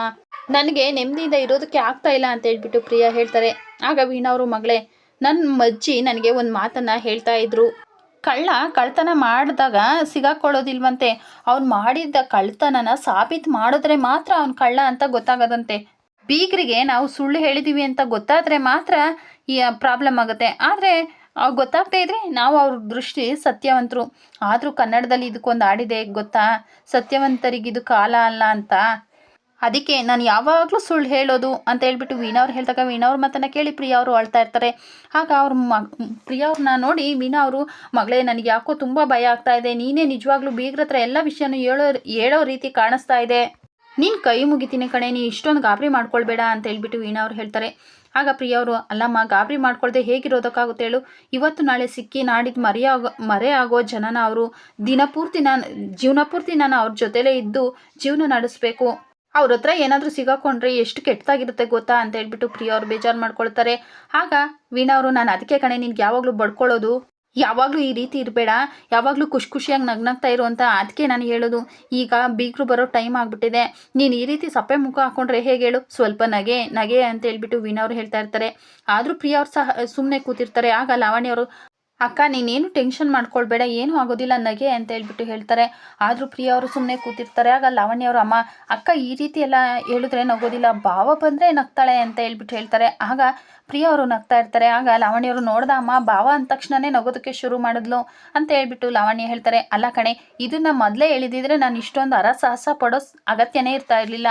ನನಗೆ ನೆಮ್ಮದಿಯಿಂದ ಇರೋದಕ್ಕೆ ಆಗ್ತಾ ಇಲ್ಲ ಅಂತ ಹೇಳ್ಬಿಟ್ಟು ಪ್ರಿಯಾ ಹೇಳ್ತಾರೆ. ಆಗ ವೀಣಾ ಅವರು ಮಗಳೇ ನನ್ನ ಮಜ್ಜಿ ನನಗೆ ಒಂದು ಮಾತನ್ನು ಹೇಳ್ತಾ ಇದ್ರು. ಕಳ್ಳ ಕಳ್ತನ ಮಾಡಿದಾಗ ಸಿಗಾಕೊಳ್ಳೋದಿಲ್ವಂತೆ. ಅವ್ನು ಮಾಡಿದ ಕಳ್ತನನ ಸಾಬೀತು ಮಾಡಿದ್ರೆ ಮಾತ್ರ ಅವ್ನು ಕಳ್ಳ ಅಂತ ಗೊತ್ತಾಗದಂತೆ. ಬೀಗರಿಗೆ ನಾವು ಸುಳ್ಳು ಹೇಳಿದ್ದೀವಿ ಅಂತ ಗೊತ್ತಾದರೆ ಮಾತ್ರ ಈ ಪ್ರಾಬ್ಲಮ್ ಆಗುತ್ತೆ. ಆದರೆ ಅವ್ರು ಗೊತ್ತಾಗ್ತಾ ಇದ್ರೆ ನಾವು ಅವ್ರ ದೃಷ್ಟಿ ಸತ್ಯವಂತರು. ಆದರೂ ಕನ್ನಡದಲ್ಲಿ ಇದಕ್ಕೊಂದು ಆಡಿದೆ ಗೊತ್ತಾ? ಸತ್ಯವಂತರಿಗೆ ಇದು ಕಾಲ ಅಲ್ಲ ಅಂತ. ಅದಕ್ಕೆ ನಾನು ಯಾವಾಗಲೂ ಸುಳ್ಳು ಹೇಳೋದು ಅಂತ ಹೇಳ್ಬಿಟ್ಟು ವೀಣಾ ಅವ್ರು ಹೇಳಿದಾಗ ಅವ್ರ ಮಾತನ್ನು ಕೇಳಿ ಪ್ರಿಯಾ ಅವರು ಅಳ್ತಾ ಇರ್ತಾರೆ. ಆಗ ಅವ್ರ ಮಗ ಪ್ರಿಯಾ ಅವ್ರನ್ನ ನೋಡಿ ವೀಣಾ ಅವರು, ಮಗಳೇ, ನನಗೆ ಯಾಕೋ ತುಂಬ ಭಯ ಆಗ್ತಾ ಇದೆ. ನೀನೇ ನಿಜವಾಗ್ಲೂ ಬೀಗ್ರ ಹತ್ರ ಎಲ್ಲ ವಿಷಯನೂ ಹೇಳೋ ಹೇಳೋ ರೀತಿ ಕಾಣಿಸ್ತಾ ಇದೆ. ನೀನು ಕೈ ಮುಗಿತೀನಿ ಕಣೆ. ನೀ ಇಷ್ಟೊಂದು ಗಾಬರಿ ಮಾಡ್ಕೊಳ್ಬೇಡ ಅಂತ ಹೇಳ್ಬಿಟ್ಟು ವೀಣಾ ಅವ್ರು ಹೇಳ್ತಾರೆ. ಆಗ ಪ್ರಿಯಾ ಅವರು, ಅಲ್ಲಮ್ಮ, ಗಾಬರಿ ಮಾಡ್ಕೊಳ್ದೆ ಹೇಗಿರೋದಕ್ಕಾಗುತ್ತೆ ಹೇಳು. ಇವತ್ತು ನಾಳೆ ಸಿಕ್ಕಿ ನಾಡಿದ್ದು ಮರೆಯಾಗೋ ಮರೆ ಆಗೋ ಜನನ ಅವರು ದಿನಪೂರ್ತಿ ನಾನು, ಜೀವನ ಪೂರ್ತಿ ನಾನು ಅವ್ರ ಜೊತೆಲೇ ಇದ್ದು ಜೀವನ ನಡೆಸಬೇಕು. ಅವ್ರ ಹತ್ರ ಏನಾದರೂ ಸಿಗಾಕೊಂಡ್ರೆ ಎಷ್ಟು ಕೆಟ್ಟದಾಗಿರುತ್ತೆ ಗೊತ್ತಾ ಅಂತ ಹೇಳ್ಬಿಟ್ಟು ಪ್ರಿಯಾ ಅವ್ರು ಬೇಜಾರು ಮಾಡ್ಕೊಳ್ತಾರೆ. ಆಗ ವೀಣಾ ಅವರು, ನಾನು ಅದಕ್ಕೆ ಕಣೆ, ನಿನ್ಗೆ ಯಾವಾಗಲೂ ಬಡ್ಕೊಳ್ಳೋದು ಯಾವಾಗಲೂ ಈ ರೀತಿ ಇರಬೇಡ. ಯಾವಾಗಲೂ ಖುಷಿ ಖುಷಿಯಾಗಿ ನಗ್ನಾಗ್ತಾ ಅಂತ ಅದಕ್ಕೆ ನಾನು ಹೇಳೋದು. ಈಗ ಬೀಗರು ಬರೋ ಟೈಮ್ ಆಗಿಬಿಟ್ಟಿದೆ. ನೀನು ಈ ರೀತಿ ಸಪ್ಪೆ ಮುಖ ಹಾಕೊಂಡ್ರೆ ಹೇಗೆ ಹೇಳು? ಸ್ವಲ್ಪ ನಗೆ ನಗೆ ಅಂತ ಹೇಳ್ಬಿಟ್ಟು ಅವರು ಹೇಳ್ತಾ ಇರ್ತಾರೆ. ಆದರೂ ಪ್ರಿಯಾ ಅವ್ರು ಸಹ ಸುಮ್ಮನೆ ಕೂತಿರ್ತಾರೆ. ಆಗ ಲಾವಣ್ಯ ಅವರು ಅಕ್ಕ, ನೀನೇನು ಟೆನ್ಷನ್ ಮಾಡ್ಕೊಳ್ಬೇಡ, ಏನೂ ಆಗೋದಿಲ್ಲ ನಗೆ ಅಂತ ಹೇಳ್ಬಿಟ್ಟು ಹೇಳ್ತಾರೆ. ಆದರೂ ಪ್ರಿಯ ಅವರು ಸುಮ್ಮನೆ ಕೂತಿರ್ತಾರೆ. ಆಗ ಲಾವಣ್ಯ ಅವರು, ಅಮ್ಮ, ಅಕ್ಕ, ಈ ರೀತಿ ಎಲ್ಲ ಹೇಳಿದ್ರೆ ನಗೋದಿಲ್ಲ. ಭಾವ ಬಂದರೆ ನಗ್ತಾಳೆ ಅಂತ ಹೇಳ್ಬಿಟ್ಟು ಹೇಳ್ತಾರೆ. ಆಗ ಪ್ರಿಯ ಅವರು ನಗ್ತಾ ಇರ್ತಾರೆ. ಆಗ ಲಾವಣ್ಯವರು ನೋಡ್ದ ಅಮ್ಮ, ಭಾವ ಅಂದ ತಕ್ಷಣನೇ ನಗೋದಕ್ಕೆ ಶುರು ಮಾಡಿದ್ಲು ಅಂತ ಹೇಳ್ಬಿಟ್ಟು ಲಾವಣ್ಯ ಹೇಳ್ತಾರೆ. ಅಲ್ಲ ಕಣೆ, ಇದನ್ನ ಮೊದಲೇ ಹೇಳಿದಿದ್ರೆ ನಾನು ಇಷ್ಟೊಂದು ಅರಸಾಹಸ ಪಡೋ ಅಗತ್ಯನೇ ಇರ್ತಾ ಇರಲಿಲ್ಲ.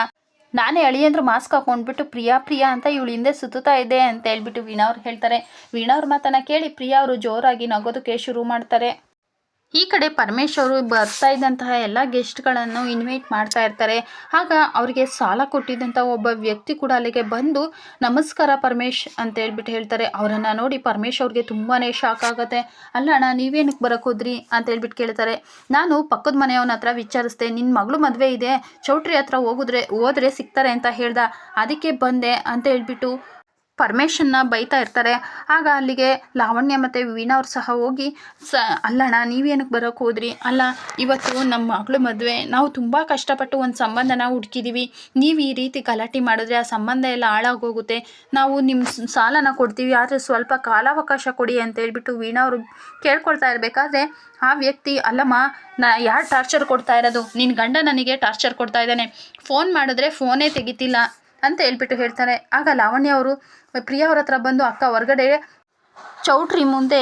ನಾನೇ ಅಳಿಯಂದ್ರು ಮಾಸ್ಕ್ ಹಾಕೊಂಡ್ಬಿಟ್ಟು, ಪ್ರಿಯಾ ಪ್ರಿಯಾ ಅಂತ ಇವಳು ಹಿಂದೆ ಸುತ್ತುತ್ತಾ ಇದೆ ಅಂತ ಹೇಳ್ಬಿಟ್ಟು ವೀಣಾ ಅವ್ರು ಹೇಳ್ತಾರೆ. ವೀಣಾ ಅವ್ರ ಮಾತನ್ನ ಕೇಳಿ ಪ್ರಿಯಾ ಅವರು ಜೋರಾಗಿ ನಗೋದಕ್ಕೆ ಶುರು ಮಾಡ್ತಾರೆ. ಈ ಕಡೆ ಪರಮೇಶ್ ಅವರು ಬರ್ತಾ ಇದ್ದಂತಹ ಎಲ್ಲ ಗೆಸ್ಟ್ಗಳನ್ನು ಇನ್ವೈಟ್ ಮಾಡ್ತಾ ಇರ್ತಾರೆ. ಆಗ ಅವರಿಗೆ ಸಾಲ ಕೊಟ್ಟಿದ್ದಂಥ ಒಬ್ಬ ವ್ಯಕ್ತಿ ಕೂಡ ಅಲ್ಲಿಗೆ ಬಂದು, ನಮಸ್ಕಾರ ಪರಮೇಶ್ ಅಂತ ಹೇಳ್ಬಿಟ್ಟು ಹೇಳ್ತಾರೆ. ಅವರನ್ನು ನೋಡಿ ಪರಮೇಶ್ ಅವ್ರಿಗೆ ತುಂಬಾ ಶಾಕ್ ಆಗುತ್ತೆ. ಅಲ್ಲ ಅಣ್ಣ ನೀವೇನಕ್ಕೆ ಬರೋಕೋದ್ರಿ ಅಂತ ಹೇಳ್ಬಿಟ್ಟು ಕೇಳ್ತಾರೆ. ನಾನು ಪಕ್ಕದ ಮನೆಯವನ ಹತ್ರ ವಿಚಾರಿಸ್ದೆ. ನಿನ್ನ ಮಗಳು ಮದುವೆ ಇದೆ. ಚೌಟ್ರಿ ಹತ್ರ ಹೋಗಿದ್ರೆ, ಹೋದ್ರೆ ಸಿಗ್ತಾರೆ ಅಂತ ಹೇಳ್ದ. ಅದಕ್ಕೆ ಬಂದೆ ಅಂತ ಹೇಳ್ಬಿಟ್ಟು ಪರಮೇಶನ್ನ ಬೈತಾ ಇರ್ತಾರೆ. ಆಗ ಅಲ್ಲಿಗೆ ಲಾವಣ್ಯ ಮತ್ತು ವೀಣಾ ಅವ್ರು ಸಹ ಹೋಗಿ, ಸ, ಅಲ್ಲಣ್ಣ ನೀವೇನಕ್ಕೆ ಬರೋಕ್ಕೆ ಹೋದ್ರಿ? ಅಲ್ಲ, ಇವತ್ತು ನಮ್ಮ ಮಗಳು ಮದುವೆ. ನಾವು ತುಂಬ ಕಷ್ಟಪಟ್ಟು ಒಂದು ಸಂಬಂಧನ ಹುಡ್ಕಿದ್ದೀವಿ ನೀವು ಈ ರೀತಿ ಗಲಾಟೆ ಮಾಡಿದ್ರೆ ಆ ಸಂಬಂಧ ಎಲ್ಲ ಹಾಳಾಗೋಗುತ್ತೆ. ನಾವು ನಿಮ್ಮ ಸಾಲನ ಕೊಡ್ತೀವಿ. ಆದರೆ ಸ್ವಲ್ಪ ಕಾಲಾವಕಾಶ ಕೊಡಿ ಅಂತ ಹೇಳ್ಬಿಟ್ಟು ವೀಣಾ ಅವರು ಕೇಳ್ಕೊಳ್ತಾ ಇರಬೇಕಾದ್ರೆ, ಆ ವ್ಯಕ್ತಿ, ಅಲ್ಲಮ್ಮ, ನಾ ಯಾರು ಟಾರ್ಚರ್ ಕೊಡ್ತಾ ಇರೋದು? ನಿನ್ನ ಗಂಡ ನನಗೆ ಟಾರ್ಚರ್ ಕೊಡ್ತಾ ಇದ್ದಾನೆ. ಫೋನ್ ಮಾಡಿದ್ರೆ ಫೋನೇ ತೆಗಿತಿಲ್ಲ. ಅಂತ ಹೇಳ್ಬಿಟ್ಟು ಹೇಳ್ತಾರೆ ಆಗ ಲಾವಣ್ಯ ಅವರು, ಪ್ರಿಯ ಅವ್ರ ಹತ್ರ ಬಂದು ಅಕ್ಕ ಹೊರಗಡೆ ಚೌಟ್ರಿ ಮುಂದೆ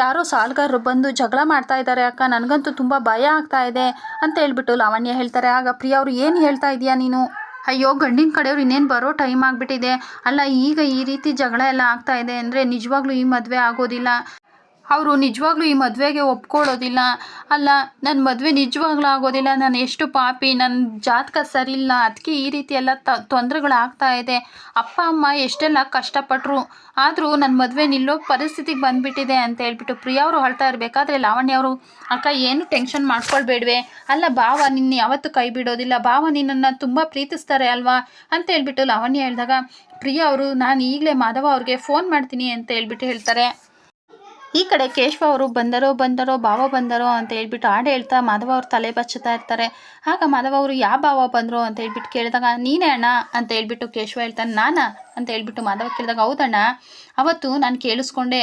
ಯಾರೋ ಸಾಲ್ಗಾರರು ಬಂದು ಜಗಳ ಮಾಡ್ತಾ ಇದ್ದಾರೆ ಅಕ್ಕ. ನನಗಂತೂ ತುಂಬ ಭಯ ಆಗ್ತಾ ಇದೆ ಅಂತ ಹೇಳ್ಬಿಟ್ಟು ಲಾವಣ್ಯ ಹೇಳ್ತಾರೆ. ಆಗ ಪ್ರಿಯ ಅವರು, ಏನು ಹೇಳ್ತಾ ಇದೀಯಾ ನೀನು? ಅಯ್ಯೋ, ಗಂಡಿನ ಕಡೆಯವ್ರು ಇನ್ನೇನು ಬರೋ ಟೈಮ್ ಆಗಿಬಿಟ್ಟಿದೆ. ಅಲ್ಲ, ಈಗ ಈ ರೀತಿ ಜಗಳ ಎಲ್ಲ ಆಗ್ತಾ ಇದೆ ಅಂದರೆ ನಿಜವಾಗ್ಲೂ ಈ ಮದುವೆ ಆಗೋದಿಲ್ಲ. ಅವರು ನಿಜವಾಗ್ಲೂ ಈ ಮದುವೆಗೆ ಒಪ್ಕೊಳ್ಳೋದಿಲ್ಲ. ಅಲ್ಲ ನನ್ನ ಮದುವೆ ನಿಜವಾಗ್ಲೂ ಆಗೋದಿಲ್ಲ. ನಾನು ಎಷ್ಟು ಪಾಪಿ ನನ್ನ ಜಾತಕ ಸರಿಯಿಲ್ಲ. ಅದಕ್ಕೆ ಈ ರೀತಿ ಎಲ್ಲ ತ ತೊಂದರೆಗಳಾಗ್ತಾ ಇದೆ. ಅಪ್ಪ, ಅಮ್ಮ ಎಷ್ಟೆಲ್ಲ ಕಷ್ಟಪಟ್ಟರು ಆದರೂ ನನ್ನ ಮದುವೆ ನಿಲ್ಲೋ ಪರಿಸ್ಥಿತಿಗೆ ಬಂದುಬಿಟ್ಟಿದೆ ಅಂತ ಹೇಳ್ಬಿಟ್ಟು ಪ್ರಿಯಾ ಅವರು ಹೇಳ್ತಾ ಇರಬೇಕಾದ್ರೆ ಲಾವಣ್ಯ ಅವರು, ಅಕ್ಕ, ಏನು ಟೆನ್ಷನ್ ಮಾಡ್ಕೊಳ್ಬೇಡ್ವೆ. ಅಲ್ಲ, ಭಾವ ನಿನ್ನ ಯಾವತ್ತೂ ಕೈ ಬಿಡೋದಿಲ್ಲ. ಭಾವ ನಿನ್ನನ್ನು ತುಂಬ ಪ್ರೀತಿಸ್ತಾರೆ ಅಲ್ವಾ? ಅಂತ ಹೇಳ್ಬಿಟ್ಟು ಲಾವಣ್ಯ ಹೇಳಿದಾಗ, ಪ್ರಿಯಾ ಅವರು, ನಾನು ಈಗಲೇ ಮಾಧವ ಅವ್ರಿಗೆ ಫೋನ್ ಮಾಡ್ತೀನಿ ಅಂತ ಹೇಳ್ಬಿಟ್ಟು ಹೇಳ್ತಾರೆ. ಈ ಕಡೆ ಕೇಶವ ಅವರು ಬಂದರೋ ಬಂದರೋ, ಭಾವ ಬಂದರೋ ಅಂತ ಹೇಳ್ಬಿಟ್ಟು ಹಾಡು ಹೇಳ್ತಾ ಮಾಧವ ಅವ್ರು ತಲೆ ಬಚ್ಚುತ್ತಾ ಇರ್ತಾರೆ. ಆಗ ಮಾಧವ ಅವರು ಯಾವ ಭಾವ ಬಂದರು? ಅಂತ ಹೇಳ್ಬಿಟ್ಟು ಕೇಳಿದಾಗ, ನೀನೇ ಅಣ್ಣ? ಅಂತ ಹೇಳ್ಬಿಟ್ಟು ಕೇಶವ ಹೇಳ್ತಾನೆ, ನಾನಾ? ಅಂತ ಹೇಳ್ಬಿಟ್ಟು ಮಾಧವ ಕೇಳಿದಾಗ, ಹೌದಣ್ಣ, ಅವತ್ತು ನಾನು ಕೇಳಿಸ್ಕೊಂಡೆ.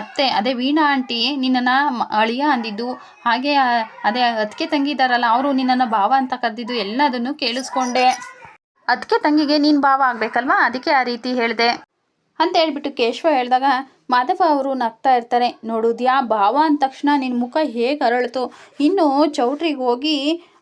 ಅತ್ತೆ, ಅದೇ ವೀಣಾ ಆಂಟಿ ನಿನ್ನನ್ನು ಅಳಿಯ ಅಂದಿದ್ದು. ಹಾಗೆ ಅದೇ ಅದಕ್ಕೆ ತಂಗಿದಾರಲ್ಲ ಅವರು ನಿನ್ನನ್ನು ಭಾವ ಅಂತ ಕರೆದಿದ್ದು. ಎಲ್ಲದನ್ನು ಕೇಳಿಸ್ಕೊಂಡೆ. ಅದಕ್ಕೆ ತಂಗಿಗೆ ನೀನು ಭಾವ ಆಗಬೇಕಲ್ವಾ? ಅದಕ್ಕೆ ಆ ರೀತಿ ಹೇಳಿದೆ. ಅಂತ ಹೇಳ್ಬಿಟ್ಟು ಕೇಶವ ಹೇಳಿದಾಗ, ಮಾಧವ ಅವರು ನಗ್ತಾ ಇರ್ತಾರೆ. ನೋಡುದ್ಯಾ? ಭಾವ ಅಂದ ತಕ್ಷಣ ನಿನ್ನ ಮುಖ ಹೇಗೆ ಅರಳಿತು? ಇನ್ನು ಚೌಟ್ರಿಗೆ ಹೋಗಿ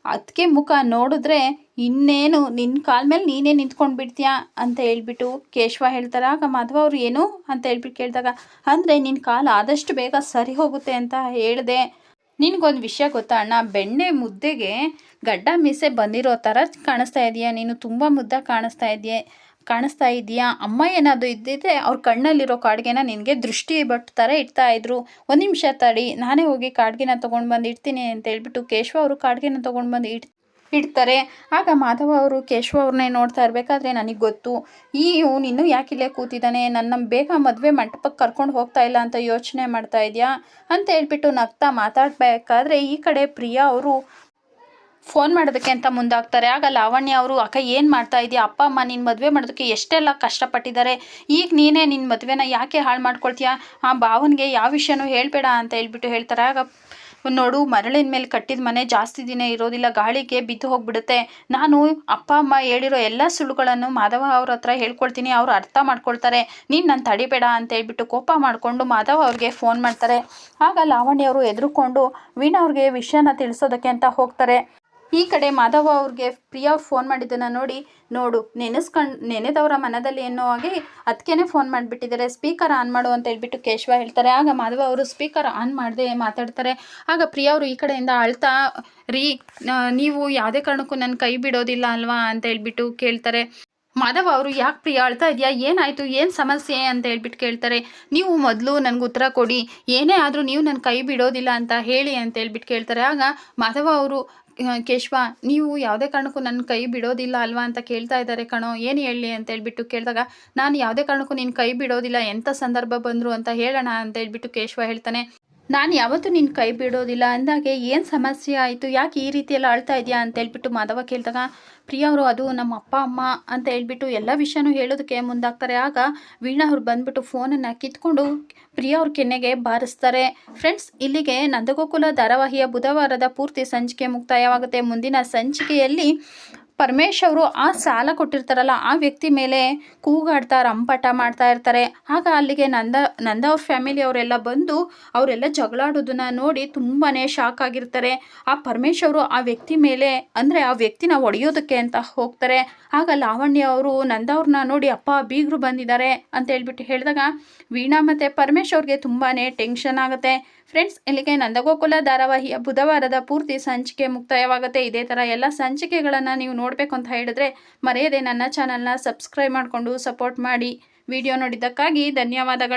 ಅದಕ್ಕೆ ಮುಖ ನೋಡಿದ್ರೆ ಇನ್ನೇನು? ನಿನ್ನ ಕಾಲ ಮೇಲೆ ನೀನೇ ನಿಂತ್ಕೊಂಡು ಬಿಡ್ತೀಯಾ ಅಂತ ಹೇಳ್ಬಿಟ್ಟು ಕೇಶವ ಹೇಳ್ತಾರೆ. ಆಗ ಮಾಧವ ಅವರು, ಏನು? ಅಂತ ಹೇಳ್ಬಿಟ್ಟು ಕೇಳಿದಾಗ, ಅಂದರೆ ನಿನ್ನ ಕಾಲು ಆದಷ್ಟು ಬೇಗ ಸರಿ ಹೋಗುತ್ತೆ ಅಂತ ಹೇಳಿದೆ. ನಿನಗೊಂದು ವಿಷಯ ಗೊತ್ತಾ ಅಣ್ಣ? ಬೆಣ್ಣೆ ಮುದ್ದೆಗೆ ಗಡ್ಡ ಮೀಸೆ ಬಂದಿರೋ ಥರ ಕಾಣಿಸ್ತಾ ಇದೆಯಾ? ನೀನು ತುಂಬ ಮುದ್ದೆ ಕಾಣಿಸ್ತಾ ಇದೆಯೇ? ಕಾಣಿಸ್ತಾ ಇದೆಯಾ ಅಮ್ಮ ಏನಾದರೂ ಇದ್ದಿದ್ರೆ ಅವ್ರ ಕಣ್ಣಲ್ಲಿರೋ ಕಾಡ್ಗೆನ ನಿನಗೆ ದೃಷ್ಟಿ ಬಟ್ ಥರ ಇಡ್ತಾ ಇದ್ರು. ಒಂದು ನಿಮಿಷ ತಡಿ, ನಾನೇ ಹೋಗಿ ಕಾಡ್ಗೆನ ತೊಗೊಂಡು ಬಂದು ಇಡ್ತೀನಿ ಅಂತ ಹೇಳ್ಬಿಟ್ಟು ಕೇಶವ ಅವರು ಕಾಡ್ಗೆನ ತೊಗೊಂಡು ಬಂದು ಇಡ್, ಇಡ್ತಾರೆ. ಆಗ ಮಾಧವ ಅವರು ಕೇಶವ ಅವ್ರನ್ನೇ ನೋಡ್ತಾ ಇರಬೇಕಾದ್ರೆ ನನಗೆ ಗೊತ್ತು. ಈ ಇವ್ನು ಇನ್ನೂ ಯಾಕೆ ಇಲ್ಲೇ ಕೂತಿದ್ದಾನೆ? ನನ್ನ ಬೇಗ ಮದುವೆ ಮಂಟಪಕ್ಕೆ ಕರ್ಕೊಂಡು ಹೋಗ್ತಾ ಇಲ್ಲ ಅಂತ ಯೋಚನೆ ಮಾಡ್ತಾ ಇದೆಯಾ? ಅಂತ ಹೇಳ್ಬಿಟ್ಟು ನಗ್ತಾ ಮಾತಾಡಬೇಕಾದ್ರೆ ಈ ಕಡೆ ಪ್ರಿಯಾ ಅವರು ಫೋನ್ ಮಾಡೋದಕ್ಕೆ ಅಂತ ಮುಂದಾಗ್ತಾರೆ. ಆಗ ಲಾವಣ್ಯ ಅವರು, ಅಕ್ಕ, ಏನು ಮಾಡ್ತಾ ಇದೆಯಾ? ಅಪ್ಪ, ಅಮ್ಮ ನಿನ್ನ ಮದುವೆ ಮಾಡೋದಕ್ಕೆ ಎಷ್ಟೆಲ್ಲ ಕಷ್ಟಪಟ್ಟಿದ್ದಾರೆ. ಈಗ ನೀನೇ ನಿನ್ನ ಮದುವೆನ ಯಾಕೆ ಹಾಳು ಮಾಡ್ಕೊಳ್ತೀಯಾ? ಆ ಭಾವನಿಗೆ ಯಾವ ವಿಷಯನೂ ಹೇಳಬೇಡ ಅಂತ ಹೇಳ್ಬಿಟ್ಟು ಹೇಳ್ತಾರೆ. ಆಗ ನೋಡು, ಮರಳಿನ ಮೇಲೆ ಕಟ್ಟಿದ ಮನೆ ಜಾಸ್ತಿ ದಿನ ಇರೋದಿಲ್ಲ. ಗಾಳಿಗೆ ಬಿದ್ದು ಹೋಗ್ಬಿಡುತ್ತೆ. ನಾನು ಅಪ್ಪ, ಅಮ್ಮ ಹೇಳಿರೋ ಎಲ್ಲ ಸುಳ್ಳುಗಳನ್ನು ಮಾಧವ ಅವ್ರ ಹತ್ರ ಹೇಳ್ಕೊಳ್ತೀನಿ. ಅವ್ರು ಅರ್ಥ ಮಾಡ್ಕೊಳ್ತಾರೆ. ನೀನು ನಾನು ತಡಿಬೇಡ ಅಂತ ಹೇಳ್ಬಿಟ್ಟು ಕೋಪ ಮಾಡಿಕೊಂಡು ಮಾಧವ ಅವ್ರಿಗೆ ಫೋನ್ ಮಾಡ್ತಾರೆ. ಆಗ ಲಾವಣ್ಯ ಅವರು ಎದುರುಕೊಂಡು, ವೀಣಾ ಅವ್ರಿಗೆ ವಿಷಯನ ತಿಳಿಸೋದಕ್ಕೆ ಅಂತ ಹೋಗ್ತಾರೆ. ಈ ಕಡೆ ಮಾಧವ ಅವ್ರಿಗೆ ಪ್ರಿಯಾ ಫೋನ್ ಮಾಡಿದ್ದನ್ನು ನೋಡಿ, ನೋಡು, ನೆನೆಸ್ಕೊಂಡು, ನೆನೆದವರ ಮನದಲ್ಲಿ ಎನ್ನೋ ಹಾಗೆ ಅದಕ್ಕೇ ಫೋನ್ ಮಾಡಿಬಿಟ್ಟಿದ್ದಾರೆ ಸ್ಪೀಕರ್ ಆನ್ ಮಾಡು ಅಂತ ಹೇಳ್ಬಿಟ್ಟು ಕೇಶವ ಹೇಳ್ತಾರೆ. ಆಗ ಮಾಧವ ಅವರು ಸ್ಪೀಕರ್ ಆನ್ ಮಾಡದೆ ಮಾತಾಡ್ತಾರೆ. ಆಗ ಪ್ರಿಯಾ ಅವರು ಈ ಕಡೆಯಿಂದ ಅಳ್ತಾ, ರೀ ನೀವು ಯಾವುದೇ ಕಾರಣಕ್ಕೂ ನನ್ನ ಕೈ ಬಿಡೋದಿಲ್ಲ ಅಲ್ವಾ? ಅಂತ ಹೇಳ್ಬಿಟ್ಟು ಕೇಳ್ತಾರೆ. ಮಾಧವ ಅವರು, ಯಾಕೆ ಪ್ರಿಯ ಅಳ್ತಾ ಇದೆಯಾ? ಏನಾಯಿತು? ಏನು ಸಮಸ್ಯೆ? ಅಂತ ಹೇಳ್ಬಿಟ್ಟು ಕೇಳ್ತಾರೆ. ನೀವು ಮೊದಲು ನನಗೆ ಉತ್ತರ ಕೊಡಿ. ಏನೇ ಆದರೂ ನೀವು ನನ್ನ ಕೈ ಬಿಡೋದಿಲ್ಲ ಅಂತ ಹೇಳಿ ಅಂತ ಹೇಳ್ಬಿಟ್ಟು ಕೇಳ್ತಾರೆ. ಆಗ ಮಾಧವ ಅವರು ಕೇಶವ, ನೀವು ಯಾವುದೇ ಕಾರಣಕ್ಕೂ ನನ್ನ ಕೈ ಬಿಡೋದಿಲ್ಲ ಅಲ್ವಾ ಅಂತ ಕೇಳ್ತಾ ಇದ್ದಾರೆ ಕಣೋ. ಏನು ಹೇಳಿ ಅಂತ ಹೇಳ್ಬಿಟ್ಟು ಕೇಳಿದಾಗ, ನಾನು ಯಾವುದೇ ಕಾರಣಕ್ಕೂ ನಿನ್ನ ಕೈ ಬಿಡೋದಿಲ್ಲ ಎಂಥ ಸಂದರ್ಭ ಬಂದರು ಅಂತ ಹೇಳೋಣ ಅಂತ ಹೇಳ್ಬಿಟ್ಟು ಕೇಶವ ಹೇಳ್ತಾನೆ. ನಾನು ಯಾವತ್ತೂ ನಿನ್ನ ಕೈ ಬಿಡೋದಿಲ್ಲ ಅಂದಾಗೆ ಏನು ಸಮಸ್ಯೆ ಆಯಿತು? ಯಾಕೆ ಈ ರೀತಿಯೆಲ್ಲ ಅಳ್ತಾ ಇದೆಯಾ ಅಂತ ಹೇಳ್ಬಿಟ್ಟು ಮಾಧವ ಕೇಳಿದಾಗ, ಪ್ರಿಯಾ ಅವರು, ಅದು ನಮ್ಮ ಅಪ್ಪ, ಅಮ್ಮ ಅಂತ ಹೇಳ್ಬಿಟ್ಟು ಎಲ್ಲ ವಿಷಯನೂ ಹೇಳೋದಕ್ಕೆ ಮುಂದಾಗ್ತಾರೆ. ಆಗ ವೀಣಾ ಅವ್ರು ಬಂದ್ಬಿಟ್ಟು ಫೋನನ್ನು ಕಿತ್ಕೊಂಡು ಪ್ರಿಯ ಅವ್ರ ಕೆನ್ನೆಗೆ ಬಾರಿಸ್ತಾರೆ. ಫ್ರೆಂಡ್ಸ್, ಇಲ್ಲಿಗೆ ನಂದಗೋಕುಲ ಧಾರಾವಾಹಿಯ ಬುಧವಾರದ ಪೂರ್ತಿ ಸಂಚಿಕೆ ಮುಕ್ತಾಯವಾಗುತ್ತೆ. ಮುಂದಿನ ಸಂಚಿಕೆಯಲ್ಲಿ ಪರಮೇಶ್ ಅವರು ಆ ಸಾಲ ಕೊಟ್ಟಿರ್ತಾರಲ್ಲ, ಆ ವ್ಯಕ್ತಿ ಮೇಲೆ ಕೂಗಾಡ್ತಾ, ರಂಪಾಟ ಮಾಡ್ತಾ ಇರ್ತಾರೆ. ಆಗ ಅಲ್ಲಿಗೆ ನಂದ ನಂದ ಅವ್ರ ಫ್ಯಾಮಿಲಿ ಅವರೆಲ್ಲ ಬಂದು ಅವರೆಲ್ಲ ಜಗಳಾಡೋದನ್ನ ನೋಡಿ ತುಂಬಾ ಶಾಕ್ ಆಗಿರ್ತಾರೆ. ಆ ಪರಮೇಶ್ ಅವರು ಆ ವ್ಯಕ್ತಿ ಮೇಲೆ, ಅಂದರೆ ಆ ವ್ಯಕ್ತಿನ ಒಡೆಯೋದಕ್ಕೆ ಅಂತ ಹೋಗ್ತಾರೆ. ಆಗ ಲಾವಣ್ಯ ಅವರು, ನಂದ ಅವ್ರನ್ನ ನೋಡಿ, ಅಪ್ಪ, ಬೀಗರು ಬಂದಿದ್ದಾರೆ ಅಂತ ಹೇಳ್ಬಿಟ್ಟು ಹೇಳಿದಾಗ, ವೀಣಾ ಮತ್ತು ಪರಮೇಶ್ ಅವ್ರಿಗೆ ತುಂಬಾ ಟೆನ್ಷನ್ ಆಗುತ್ತೆ. ಫ್ರೆಂಡ್ಸ್, ಇಲ್ಲಿಗೆ ನಂದಗೋಕುಲ ಧಾರಾವಾಹಿಯ ಬುಧವಾರದ ಪೂರ್ತಿ ಸಂಚಿಕೆ ಮುಕ್ತಾಯವಾಗುತ್ತೆ. ಇದೇ ಥರ ಎಲ್ಲ ಸಂಚಿಕೆಗಳನ್ನು ನೀವು ನೋಡಬೇಕು ಅಂತ ಹೇಳಿದ್ರೆ ಮರೆಯದೆ ನನ್ನ ಚಾನಲ್ನ ಸಬ್ಸ್ಕ್ರೈಬ್ ಮಾಡಿಕೊಂಡು ಸಪೋರ್ಟ್ ಮಾಡಿ. ವಿಡಿಯೋ ನೋಡಿದ್ದಕ್ಕಾಗಿ ಧನ್ಯವಾದಗಳು.